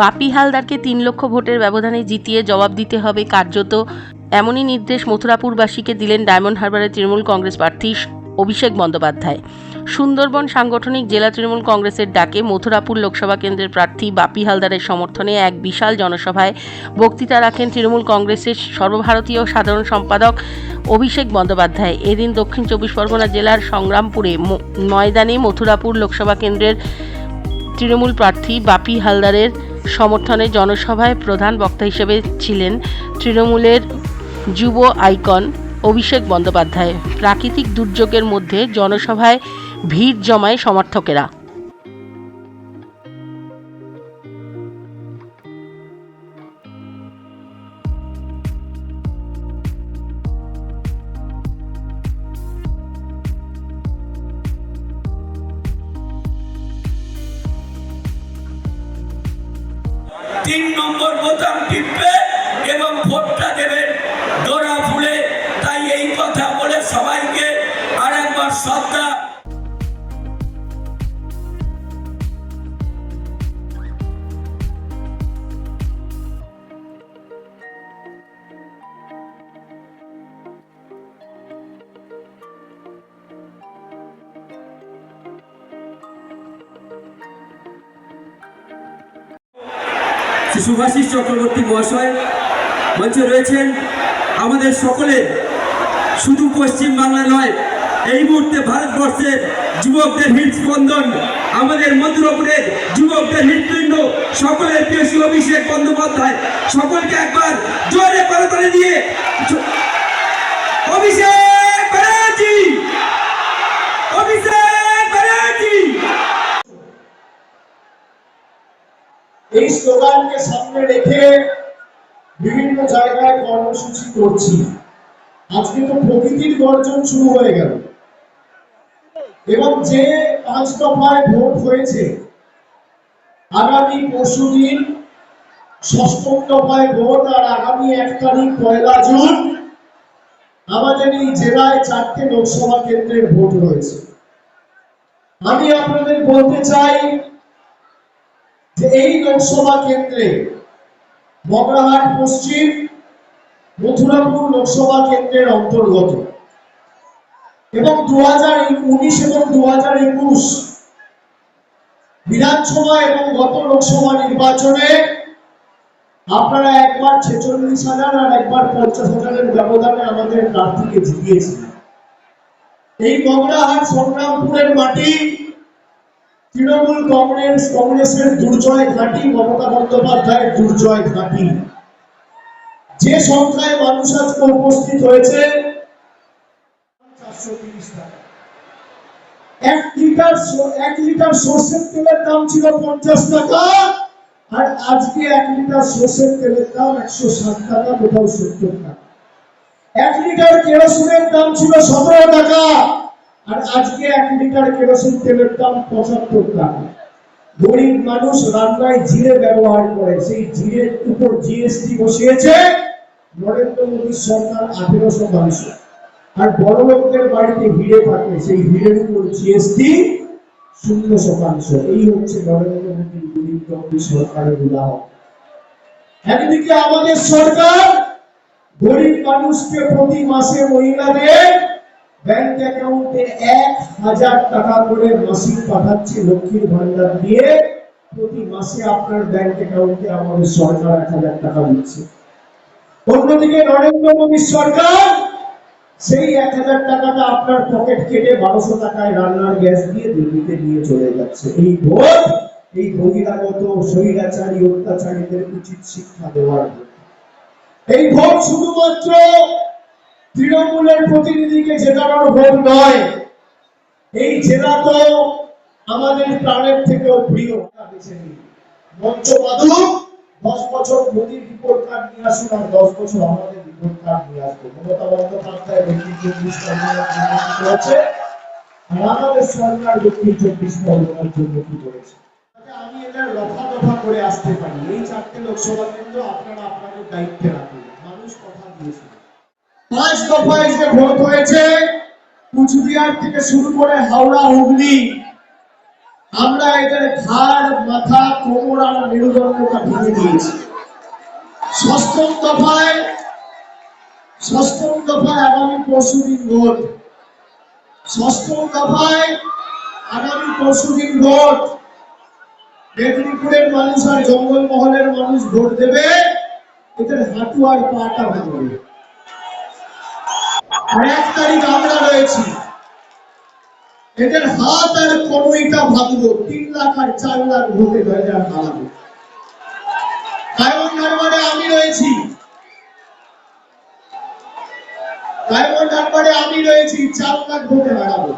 বাপি হালদারকে তিন লক্ষ ভোটের ব্যবধানে জিতিয়ে জবাব দিতে হবে কার্যত। এমনই নির্দেশ মথুরাপুরবাসীকে দিলেন ডায়মন্ড হারবারের তৃণমূল কংগ্রেস প্রার্থী অভিষেক বন্দ্যোপাধ্যায়। সুন্দরবন সাংগঠনিক জেলা তৃণমূল কংগ্রেসের ডাকে মথুরাপুর লোকসভা কেন্দ্রের প্রার্থী বাপি হালদারের সমর্থনে এক বিশাল জনসভায় বক্তৃতা রাখেন তৃণমূল কংগ্রেসের সর্বভারতীয় সাধারণ সম্পাদক অভিষেক বন্দ্যোপাধ্যায়। এদিন দক্ষিণ চব্বিশ পরগনা জেলার সংগ্রামপুরে ময়দানে মথুরাপুর লোকসভা কেন্দ্রের তৃণমূল প্রার্থী বাপি হালদারের সমর্থনে জনসভায় প্রধান বক্তা হিসেবে ছিলেন তৃণমূলের যুব আইকন অভিষেক বন্দ্যোপাধ্যায়। প্রাকৃতিক দুর্যোগের মধ্যে জনসভায় ভিড় জমায় সমর্থকেরা। তিন নম্বর বোতাম টিপবে এবং ভোটটা দেবেন ডোরা ফুলে। তাই এই কথা বলে সবাইকে আরেকবার শ্রদ্ধা সুভাষিস চক্রবর্তী মহাশয় মঞ্চে রয়েছেন আমাদের সকলে শুধু পশ্চিম বাংলা নয়, এই মুহূর্তে ভারতবর্ষের যুবকদের হৃদস্পন্দন আমাদের মধুরপুরের যুবকদের হৃদপিণ্ড, সকলের প্রিয় অভিষেক বন্দ্যোপাধ্যায়, সকলকে একবার জোরে করতালি দিয়ে অভিষেক! এই স্লোগানকে সামনে রেখে বিভিন্ন জায়গায় কর্মসূচি করছি। আজকে তো প্রকৃতির গর্জন শুরু হয়ে গেল। এবং যে পাঁচ দফায় ভোট হয়েছে, আগামী পরশু দিন ষষ্ঠম দফায় ভোট আর আগামী এক তারিখ পয়লা জুন আমাদের এই জেলায় চারটে লোকসভা কেন্দ্রের ভোট রয়েছে। আমি আপনাদের বলতে চাই যে এই লোকসভা কেন্দ্রে মগরাহাট পশ্চিম, মথুরাপুর লোকসভা কেন্দ্রের অন্তর্গত এবং দু হাজার উনিশ এবং দু হাজার একুশ বিধানসভা এবং গত লোকসভা নির্বাচনে আপনারা একবার ছেচল্লিশ হাজার আর একবার পঞ্চাশ হাজারের ব্যবধানে আমাদের প্রার্থীকে জিতিয়েছিলেন। এই মগরাহাট সংগ্রামপুরের মাটি তৃণমূল কংগ্রেস, কংগ্রেসের দুর্জয় ঘাঁটি, মমতা বন্দ্যোপাধ্যায়ের দুর্জয় ঘাঁটি। যে সংখ্যায় মানুষ আজকে উপস্থিত হয়েছে এক লিটার এক লিটার সর্ষের তেলের দাম ছিল পঞ্চাশ টাকা, আর আজকে এক লিটার সর্ষের তেলের দাম একশো ষাট টাকা কোথাও সত্তর টাকা। এক লিটার কেরোসিনের দাম ছিল সতেরো টাকা। আর আজকে এক লিটার কেরোসিন তেলের দাম পঁচাত্তর টাকা। গরিব মানুষ রান্নায় জিরে ব্যবহার করে, সেই জিরের উপর জিএসটি বসিয়েছে নরেন্দ্র মোদীর সরকার আঠেরো শতাংশ আর বড় লোকদের বাড়িতে ভিড়ে থাকে, সেই ভিড়ের উপর জিএসটি শূন্য শতাংশ এই হচ্ছে নরেন্দ্র মোদীর গরিব সরকারের উদাহরণ। একদিকে আমাদের সরকার গরিব মানুষকে প্রতি মাসে মহিলাদের ব্যাংক অ্যাকাউন্টে এক হাজার টাকা করে মাসিক পাঠাচ্ছে লক্ষ্মীর ভান্ডার দিয়ে, প্রতি মাসে আপনার ব্যাংক অ্যাকাউন্টে আমাদের সরকার এক হাজার টাকা দিচ্ছে। অন্যদিকে নরেন্দ্র মোদীর সরকার, সেই এক হাজার টাকাটা আপনার পকেট কেটে বারোশো টাকায় রান্নার গ্যাস দিয়ে দিল্লিতে নিয়ে চলে যাচ্ছে। এই ভোট, এই বহিরাগত, স্বৈরাচারী, অত্যাচারীদের উচিত শিক্ষা দেওয়ার এই ভোট শুধুমাত্র তৃণমূলের প্রতিনিধিকে জেতানোর ভোট নয়। এই জেলা তো আমাদের প্রাণের থেকেও প্রিয়। মঞ্চ দশ বছর মোদীর রিপোর্ট কার্ড নিয়ে আসুন আর দশ বছর আমাদের রিপোর্ট কার্ড নিয়ে আসব। মমতা বন্দ্যোপাধ্যায় আর আমাদের সরকার দক্ষিণ চব্বিশ পরগনার জন্য কি করেছে আমি এটা রফা দফা করে আসতে পারি। এই চারটে লোকসভা কেন্দ্র আপনারা আপনাদের দায়িত্বে রাখুন। মানুষ কথা দিয়েছে। পাঁচ দফায় যে ভোট হয়েছে, কুচবিহার থেকে শুরু করে হাওড়া, হুগলি, আমরা এদের ঘাড়, মাথা, কোমর আর মেরুদণ্ডটা ভেঙে দিয়েছি। ষষ্ঠম দফায় ষষ্ঠম দফায় আগামী পরশুদিন ভোট। ষষ্ঠম দফায় আগামী পরশুদিন ভোট। মেদিনীপুরের মানুষ আর জঙ্গলমহলের মানুষ ভোট দেবে, এদের হাঁটু আর পাটা ভাঙবে। এক তারিখ আমরা রয়েছি। এদের হাত আর ভাঙবো, তিন লাখ আর চার লাখ ভোটে আর হারাবো আমি রয়েছি। আমি রয়েছি, চার লাখ ভোটে হারাবো।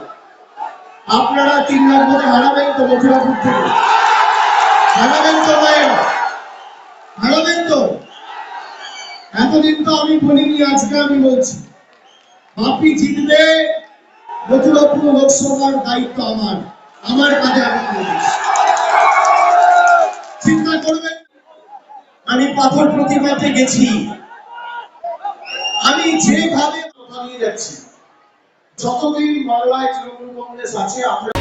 আপনারা তিন লাখ ভোটে হারাবেন তো মথুরাপুর থেকে। হারাবেন তো নয় হারাবেন তো। এতদিন তো আমি বলিনি, আজকে আমি বলছি। বাপি জিতবে মথুরাপুর লোকসভার দায়িত্ব আমার। আমার কাজে আমি চিন্তা করবেন আমি পাথর প্রতিমাতে গেছি। আমি যেভাবে যাচ্ছি, যতদিন বাংলায় তৃণমূল কংগ্রেস আছে আমরা